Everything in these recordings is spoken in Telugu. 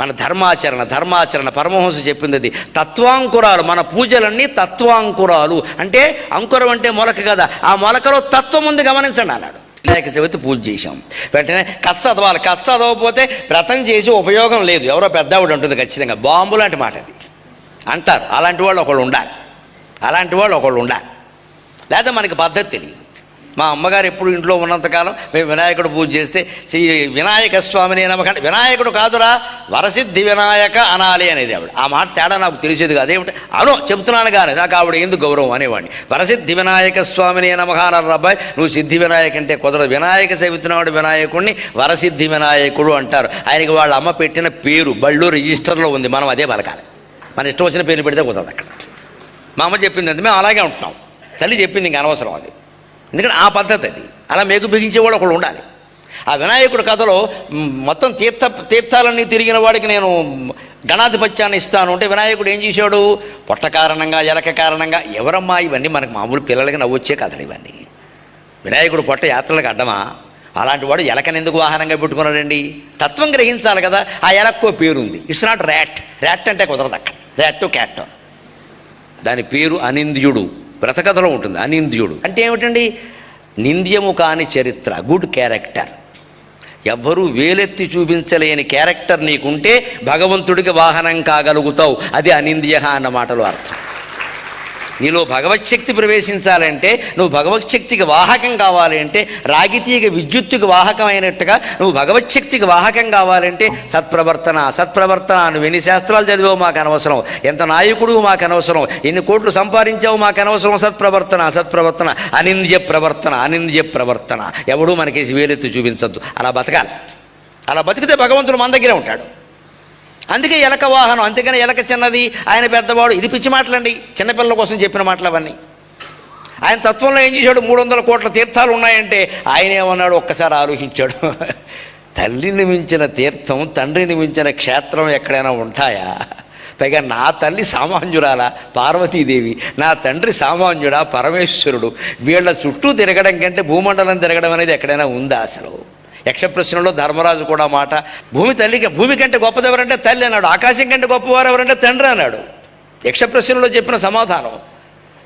మన ధర్మాచరణ ధర్మాచరణ పరమహంస చెప్పింది అది తత్వాంకురాలు మన పూజలన్నీ తత్వాంకురాలు. అంటే అంకురం అంటే మొలక కదా ఆ మొలకలో తత్వం ఉంది గమనించండి అన్నాడు. వినాయక చవితి పూజ చేశాం. వెంటనే కచ్చ చదవాలి. కచ్చ చదవకపోతే వ్రతం చేసి ఉపయోగం లేదు. ఎవరో పెద్దవాడు ఉంటుంది ఖచ్చితంగా. బాంబు లాంటి మాట అది. అంటారు. అలాంటి వాళ్ళు ఒకళ్ళు ఉండాలి. అలాంటి వాళ్ళు ఒకళ్ళు ఉండాలి. లేదా మనకి పద్ధతి తెలియదు. మా అమ్మగారు ఎప్పుడు ఇంట్లో ఉన్నంతకాలం మేము వినాయకుడు పూజ చేస్తే శ్రీ వినాయక స్వామిని నమ్మకండి. వినాయకుడు కాదురా వరసిద్ధి వినాయక అనాలి అనేది ఆవిడ. ఆ మాట తేడా నాకు తెలిసేది కాదు. ఏమిటి? అను చెప్తున్నాను కానీ నాకు ఆవిడ ఎందుకు గౌరవం అనేవాడిని. వరసిద్ధి వినాయక స్వామిని నమక అబ్బాయి నువ్వు సిద్ధి వినాయక అంటే కుదరదు. వినాయక సేవిస్తున్నాడు వినాయకుడిని వరసిద్ధి వినాయకుడు అంటారు. ఆయనకి వాళ్ళ అమ్మ పెట్టిన పేరు బళ్ళు రిజిస్టర్లో ఉంది. మనం అదే పలకాలి. మన ఇష్టం వచ్చిన పేరు పెడితే కుదరదు అక్కడ. మా అమ్మ చెప్పింది అంటే మేము అలాగే ఉంటున్నాం. తల్లి చెప్పింది ఇంక అనవసరం అది. ఎందుకంటే ఆ పద్ధతి అది. అలా మేకు బిగించేవాడు ఒకడు ఉండాలి. ఆ వినాయకుడి కథలో మొత్తం తీర్థ తీర్థాలన్నీ తిరిగిన వాడికి నేను గణాధిపత్యాన్ని ఇస్తాను. అంటే వినాయకుడు ఏం చేశాడు? పొట్ట కారణంగా ఎలక కారణంగా ఎవరమ్మా ఇవన్నీ మనకు మామూలు పిల్లలకి నవ్వొచ్చే కథలు ఇవన్నీ. వినాయకుడు పొట్ట యాత్రలకు అడ్డమా? అలాంటి వాడు ఎలకని ఎందుకు వాహనంగా పెట్టుకున్నాడండి? తత్వం గ్రహించాలి కదా. ఆ ఎలక్కో పేరుంది. ఇట్స్ నాట్ ర్యాట్ ర్యాట్ అంటే కుదరదు అక్కడ. ర్యాట్ క్యాట్ దాని పేరు అనింద్యుడు. వ్రతకథలో ఉంటుంది. అనింద్యుడు. అంటే ఏమిటండి? నింద్యము కాని చరిత్ర గుడ్ క్యారెక్టర్. ఎవ్వరూ వేలెత్తి చూపించలేని క్యారెక్టర్ నీకుంటే భగవంతుడికి వాహనం కాగలుగుతావు. అది అనింద్య అన్న మాటలో అర్థం. నీలో భగవచ్చక్తి ప్రవేశించాలంటే నువ్వు భగవచ్చక్తికి వాహకం కావాలి అంటే రాగితీగ విద్యుత్తుకి వాహకమైనట్టుగా నువ్వు భగవచ్చక్తికి వాహకం కావాలంటే సత్ప్రవర్తన సత్ప్రవర్తన నువ్వు ఎన్ని శాస్త్రాలు చదివావు మాకు అనవసరం. ఎంత నాయకుడు మాకు అనవసరం. ఎన్ని కోట్లు సంపాదించావు మాకు అనవసరం. సత్ప్రవర్తన సత్ప్రవర్తన అనింద్య ప్రవర్తన అనింద్య ప్రవర్తన. ఎవడూ మనకేసి వేలెత్తి చూపించద్దు. అలా బతకాలి. అలా బతికితే భగవంతుడు మన దగ్గరే ఉంటాడు. అందుకే ఎలక వాహనం అందుకనే ఎలక చిన్నది. ఆయన పెద్దవాడు. ఇది పిచ్చి మాటలండి. చిన్నపిల్లల కోసం చెప్పిన మాటలు అవన్నీ. ఆయన తత్వంలో ఏం చేశాడు? మూడు వందల కోట్ల తీర్థాలు ఉన్నాయంటే ఆయన ఏమన్నాడు? ఒక్కసారి ఆలోచించాడు. తల్లిని మించిన తీర్థం తండ్రిని మించిన క్షేత్రం ఎక్కడైనా ఉంటాయా? పైగా నా తల్లి సామాన్యురాలా పార్వతీదేవి. నా తండ్రి సామాన్యుడా పరమేశ్వరుడు. వీళ్ళ చుట్టూ తిరగడం కంటే భూమండలం తిరగడం అనేది ఎక్కడైనా ఉందా అసలు? యక్షప్రశ్నలో ధర్మరాజు కూడా మాట భూమి తల్లికి భూమి కంటే గొప్పది ఎవరంటే తల్లి అన్నాడు. ఆకాశం కంటే గొప్పవారు ఎవరంటే తండ్రి అన్నాడు. యక్షప్రశ్నలో చెప్పిన సమాధానం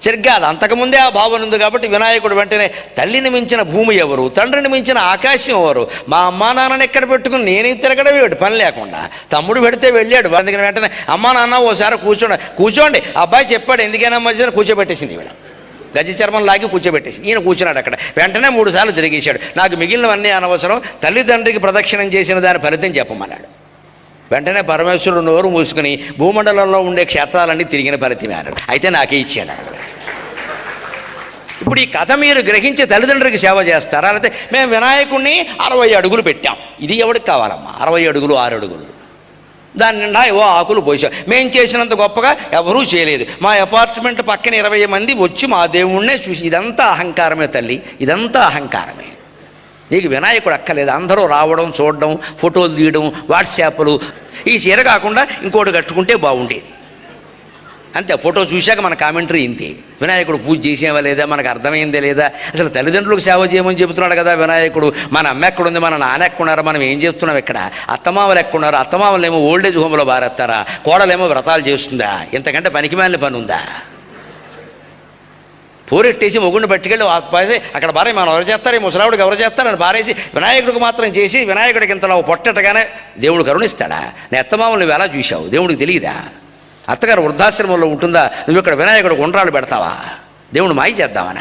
సరిగ్గా అది అంతకుముందే ఆ భావన ఉంది కాబట్టి వినాయకుడు వెంటనే తల్లిని మించిన భూమి ఎవరు? తండ్రిని మించిన ఆకాశం ఎవరు? మా అమ్మా నాన్నని ఎక్కడ పెట్టుకుని నేనే తిరగడం వీడు పని లేకుండా. తమ్ముడు పెడితే వెళ్ళాడు. అందుకని వెంటనే అమ్మా నాన్న ఓసారి కూర్చోండి కూర్చోండి. అబ్బాయి చెప్పాడు ఎందుకైనా మధ్యన కూర్చోబెట్టేసింది వీడు గజ చర్మం లాగి కూర్చోబెట్టేసి ఈయన కూర్చున్నాడు అక్కడ. వెంటనే మూడు సార్లు తిరిగేశాడు. నాకు మిగిలినవన్నీ అనవసరం. తల్లిదండ్రికి ప్రదక్షిణం చేసిన దాని ఫలితం చెప్పమన్నాడు. వెంటనే పరమేశ్వరుడు నోరు మూసుకుని భూమండలంలో ఉండే క్షేత్రాలన్నీ తిరిగిన ఫలితమే అన్నాడు. అయితే నాకే ఇచ్చాడు అక్కడ. ఇప్పుడు ఈ కథ మీరు గ్రహించి తల్లిదండ్రులకు సేవ చేస్తారా? లేకపోతే మేము వినాయకుడిని అరవై అడుగులు పెట్టాం. ఇది ఎవరికి కావాలమ్మా? అరవై అడుగులు ఆరు అడుగులు. దాని నిండా ఏవో ఆకులు పోసాం. మేం చేసినంత గొప్పగా ఎవరూ చేయలేదు. మా అపార్ట్మెంట్ పక్కన ఇరవై మంది వచ్చి మా దేవుణ్ణే చూసి ఇదంతా అహంకారమే తల్లి ఇదంతా అహంకారమే. నీకు వినాయకుడు అక్కలేదు అందరూ రావడం చూడడం ఫోటోలు తీయడం వాట్సాప్లు. ఈ చీర కాకుండా ఇంకోటి కట్టుకుంటే బాగుండేది. అంతే ఫోటో చూశాక మన కామెంటరీ ఇంతే. వినాయకుడు పూజ చేసేవా లేదా మనకు అర్థమైందే లేదా? అసలు తల్లిదండ్రులకు సేవ చేయమని చెబుతున్నాడు కదా వినాయకుడు. మన అమ్మ ఎక్కడుంది మన నాన్న ఎక్కడున్నారు మనం ఏం చేస్తున్నాం ఇక్కడ? అత్తమామలు ఎక్కడున్నారు? అత్తమామలు ఏమో ఓల్డేజ్ హోమ్లో బారేస్తారా? కోడలేమో వ్రతాలు చేస్తుందా? ఇంతకంటే పనికిమాలిన పని ఉందా? పోరెట్టేసి మొగుడిని పట్టుకెళ్ళి పారేసి అక్కడ భార్య మనం ఎవరు చేస్తారు? ఈ ముసలావుడికి ఎవరు చేస్తారని పారేసి వినాయకుడికి మాత్రం చేసి వినాయకుడికి ఇంతలా పొట్టటగానే దేవుడు కరుణిస్తాడా? నేను అత్తమామలు నువ్వు ఎలా చూశావు? దేవుడికి తెలియదా? అత్తగారు వృద్ధాశ్రమంలో ఉంటుందా? నువ్వు ఇక్కడ వినాయకుడికి ఉండ్రాలు పెడతావా? దేవుడు మాయ చేద్దామనా?